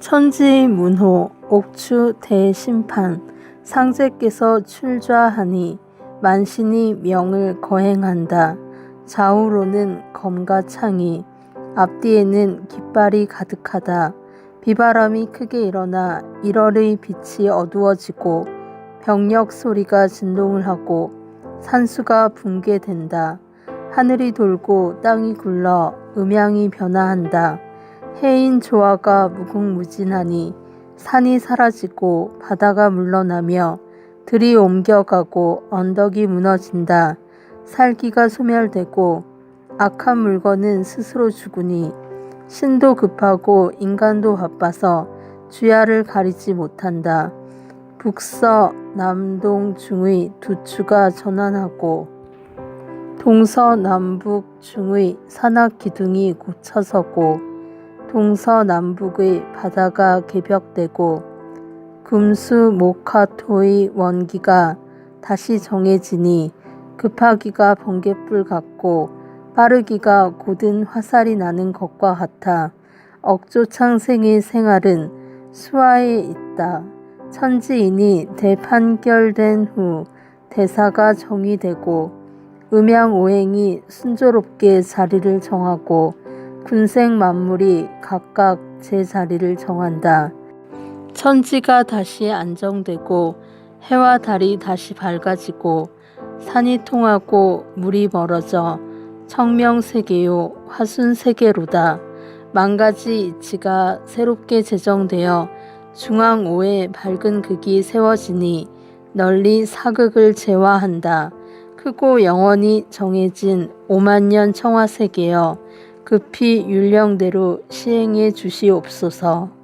천지 문호 옥추 대심판 상제께서 출좌하니 만신이 명을 거행한다. 좌우로는 검과 창이 앞뒤에는 깃발이 가득하다. 비바람이 크게 일어나 일월의 빛이 어두워지고 병력 소리가 진동을 하고 산수가 붕괴된다. 하늘이 돌고 땅이 굴러 음양이 변화한다. 해인 조화가 무궁무진하니 산이 사라지고 바다가 물러나며 들이 옮겨가고 언덕이 무너진다. 살기가 소멸되고 악한 물건은 스스로 죽으니 신도 급하고 인간도 바빠서 주야를 가리지 못한다. 북서 남동 중의 두 추가 전환하고 동서 남북 중의 산악 기둥이 고쳐서고 동서남북의 바다가 개벽되고 금수 모카토의 원기가 다시 정해지니 급하기가 번개불 같고 빠르기가 곧은 화살이 나는 것과 같아 억조 창생의 생활은 수하에 있다. 천지인이 대판결된 후 대사가 정의되고 음양오행이 순조롭게 자리를 정하고 군생 만물이 각각 제 자리를 정한다. 천지가 다시 안정되고 해와 달이 다시 밝아지고 산이 통하고 물이 멀어져 청명세계요 화순세계로다. 만가지 이치가 새롭게 제정되어 중앙오에 밝은 극이 세워지니 널리 사극을 제화한다. 크고 영원히 정해진 오만년 청화세계여 급히 율령대로 시행해 주시옵소서.